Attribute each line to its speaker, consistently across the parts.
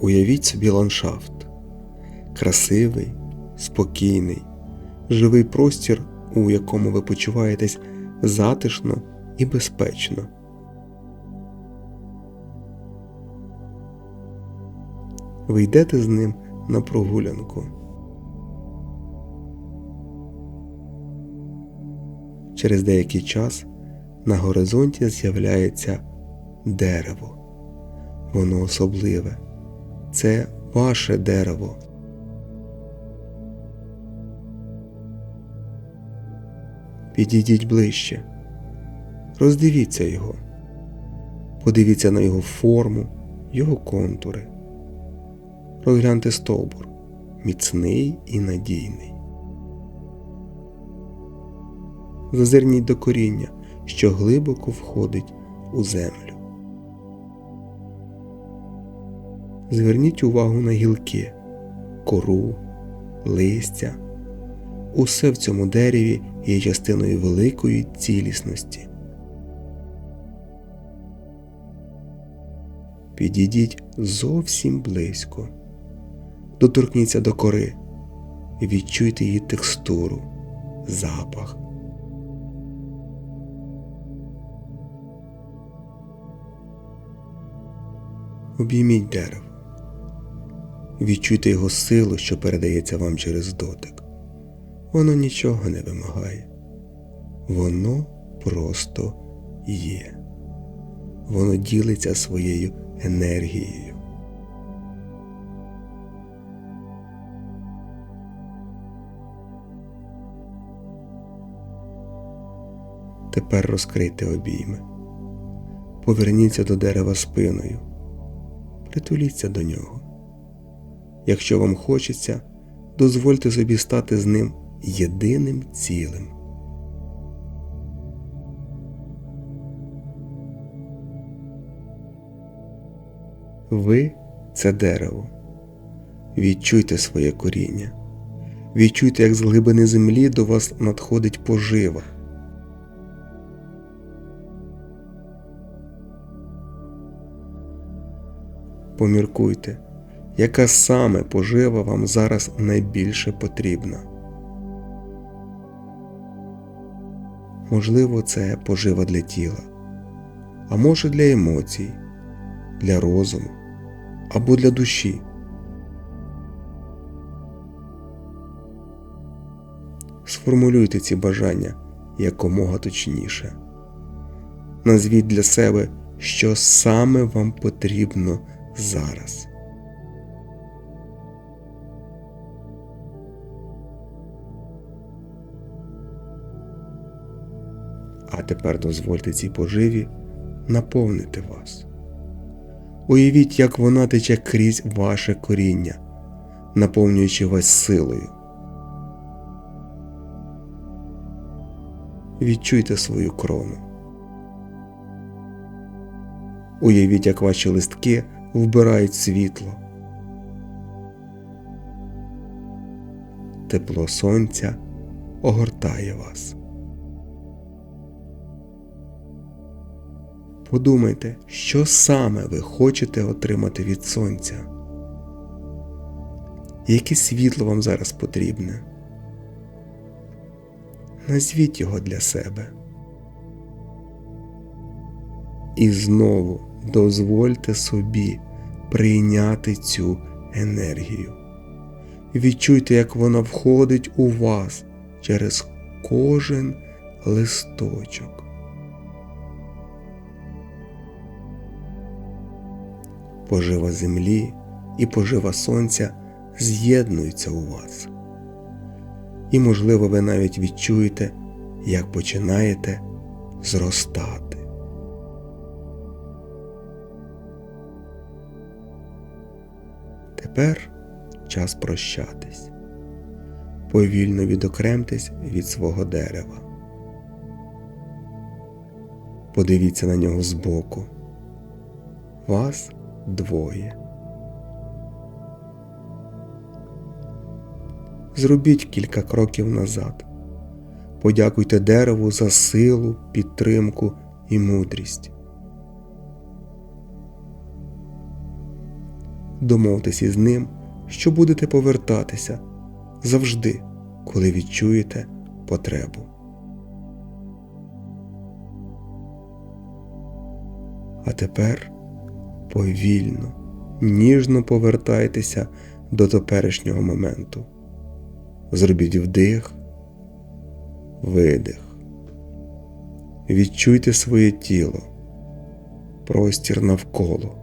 Speaker 1: Уявіть собі ландшафт. Красивий, спокійний, живий простір, у якому ви почуваєтесь затишно і безпечно. Ви йдете з ним на прогулянку. Через деякий час на горизонті з'являється дерево. Воно особливе. Це ваше дерево. Підійдіть ближче. Роздивіться його. Подивіться на його форму, його контури. Розгляньте стовбур. Міцний і надійний. Зазирніть до коріння, що глибоко входить у землю. Зверніть увагу на гілки, кору, листя. Усе в цьому дереві є частиною великої цілісності. Підійдіть зовсім близько, доторкніться до кори відчуйте її текстуру, запах. Обійміть дерево. Відчуйте його силу, що передається вам через дотик. Воно нічого не вимагає. Воно просто є. Воно ділиться своєю енергією. Тепер розкрийте обійми. Поверніться до дерева спиною. Притуліться до нього. Якщо вам хочеться, дозвольте собі стати з ним єдиним цілим. Ви це дерево. Відчуйте своє коріння. Відчуйте, як з глибини землі до вас надходить пожива. Поміркуйте, яка саме пожива вам зараз найбільше потрібна. Можливо, це пожива для тіла, а може для емоцій, для розуму або для душі. Сформулюйте ці бажання якомога точніше. Назвіть для себе, що саме вам потрібно зараз. А тепер дозвольте цій поживі наповнити вас. Уявіть, як вона тече крізь ваше коріння, наповнюючи вас силою. Відчуйте свою крону. Уявіть, як ваші листки вбирають світло. Тепло сонця огортає вас. Подумайте, що саме ви хочете отримати від сонця. Яке світло вам зараз потрібне? Назвіть його для себе. І знову дозвольте собі прийняти цю енергію. Відчуйте, як вона входить у вас через кожен листочок. Пожива землі і пожива сонця з'єднуються у вас. І, можливо, ви навіть відчуєте, як починаєте зростати. Тепер час прощатись. Повільно відокремтесь від свого дерева. Подивіться на нього збоку. Вас двоє. Зробіть кілька кроків назад. Подякуйте дереву за силу, підтримку і мудрість. Домовтесь із ним, що будете повертатися завжди, коли відчуєте потребу. А тепер повільно, ніжно повертайтеся до теперішнього моменту. Зробіть вдих, видих. Відчуйте своє тіло, простір навколо.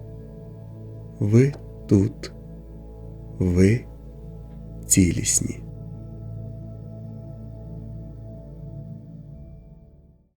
Speaker 1: Ви тут, ви цілісні.